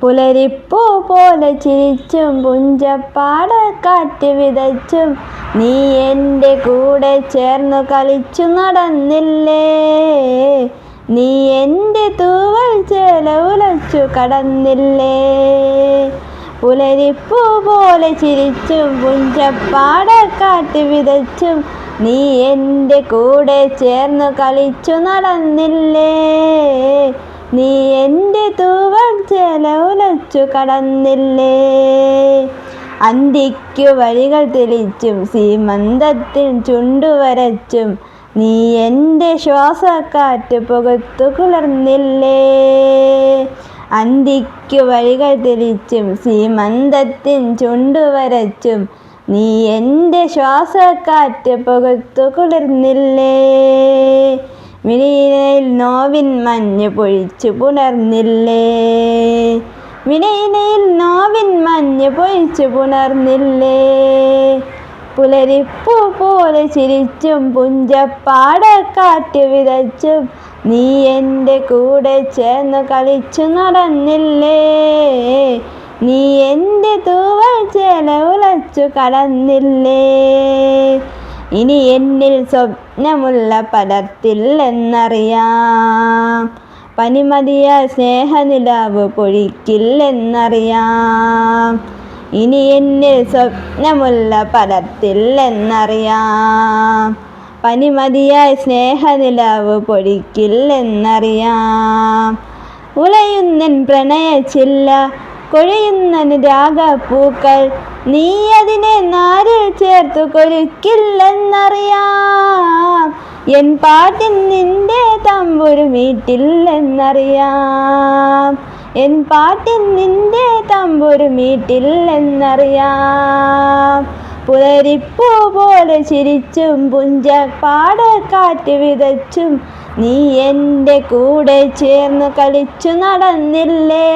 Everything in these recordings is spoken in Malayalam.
പുലരിപ്പൂ പോലെ ചിരിച്ചും പുഞ്ചപ്പാട കാറ്റ് വിതച്ചും നീ എന്റെ കൂടെ ചേർന്നു കളിച്ചു നടന്നില്ലേ? നീ എന്റെ തൂവൽ ചേല ഉലച്ചു കടന്നില്ലേ? പുലരിപ്പൂ പോലെ ചിരിച്ചും പുഞ്ചപ്പാട കാറ്റ് വിതച്ചും നീ എന്റെ കൂടെ ചേർന്നു കളിച്ചു നടന്നില്ലേ? നീ എന്റെ തൂവൽ ചേല ഉലച്ചു കടന്നില്ലേ? അന്തിക്കു വഴികൾ തെളിച്ചും സീമന്തത്തിൽ ചുണ്ടുവരച്ചും നീ എന്റെ ശ്വാസക്കാറ്റ് പുകത്തു കുളർന്നില്ലേ? അന്തിക്കു വഴികൾ തെളിച്ചും സീമന്തത്തിൻ ചുണ്ടുവരച്ചും നീ എന്റെ ശ്വാസക്കാറ്റ് പുകത്തു കുളിർന്നില്ലേ? വിനയിൽ നോവിൻ മഞ്ഞ് പൊഴിച്ചു പുണർന്നില്ലേ? വിനയിനയിൽ നോവിൻ മഞ്ഞ് പൊഴിച്ചു പുണർന്നില്ലേ? പുലരിപ്പൂ പോലെ ചിരിച്ചും പുഞ്ചപ്പാടക്കാറ്റ് വിതച്ചും നീ എന്റെ കൂടെ ചേർന്ന് കളിച്ചു നടന്നില്ലേ? നീ എന്റെ തൂവൽ ചേല ഉലച്ചു കടന്നില്ലേ? ഇനി എന്നിൽ സ്വപ്നമുള്ള പദത്തിൽ എന്നറിയാം പനിമതിയ സ്നേഹനിലാവ് പൊഴിക്കില്ലെന്നറിയാം. ഇനി എന്നിൽ സ്വപ്നമുള്ള പദത്തിൽ എന്നറിയാം പനിമതിയ സ്നേഹനിലാവ് പൊഴിക്കില്ലെന്നറിയാം. ഉലയുന്നൻ പ്രണയച്ചില്ല കൊഴിയുന്നൻ രാഗപ്പൂക്കൾ നീ അതിനെ നാരിൽ ചേർത്തു കൊരുക്കില്ലെന്നറിയാം എൻ പാട്ടിൻ നിന്റെ തമ്പുരു മീട്ടില്ലെന്നറിയാം എൻ പാട്ടിൻ നിന്റെ തമ്പുരു മീട്ടില്ലെന്നറിയാം പുലരിപ്പൂ പോലെ ചിരിച്ചും പുഞ്ച പാട കാറ്റ് വിതച്ചും നീ എന്റെ കൂടെ ചേർന്ന് കളിച്ചു നടന്നില്ലേ.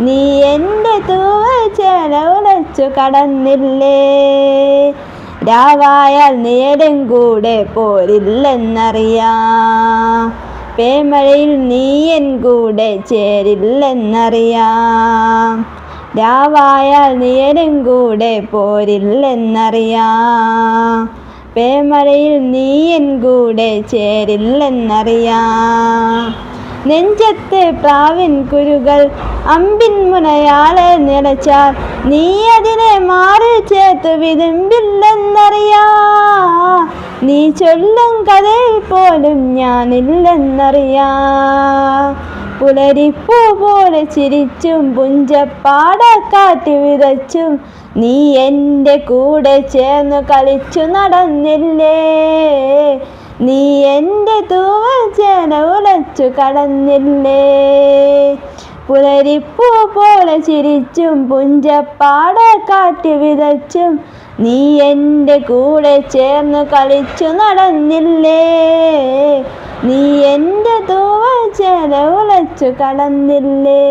നീ എന്റെ തൂവൽ ചേല ഉലച്ചു കടന്നില്ലേ? രാവായാൽ നേരം കൂടെ പോരില്ലെന്നറിയാം. പേമഴയിൽ നീ എൻ കൂടെ ചേരില്ലെന്നറിയാം. രാവായാൽ നേരം കൂടെ പോരില്ലെന്നറിയാം. പേമഴയിൽ നീ എൻ കൂടെ ചേരില്ലെന്നറിയാം. നെഞ്ചത്തെ പ്രാവിൻ കുരുകൾ അമ്പിൻ മുനയാളെ നിറച്ചാൽ നീ അതിനെ മാറി ചേർത്ത് വിതുമ്പില്ലെന്നറിയാ. നീ ചൊല്ലും കഥയിൽ പോലും ഞാനില്ലെന്നറിയാ. പുലരിപ്പൂ പോലെ ചിരിച്ചും പുഞ്ചപ്പാട കാറ്റ് വിതച്ചും നീ എന്റെ കൂടെ ചേർന്ന് കളിച്ചു നടന്നില്ലേ. നീ എന്റെ തൂവൽ ചേന ഉലച്ചു കടന്നില്ലേ പുലരിപ്പൂ പോലെ ചിരിച്ചും പുഞ്ചപ്പാട കാറ്റ് വിതച്ചും നീ എന്റെ കൂടെ ചേർന്ന് കളിച്ചു നടന്നില്ലേ? നീ എന്റെ തൂവൽ ചേന ഉലച്ചു കടന്നില്ലേ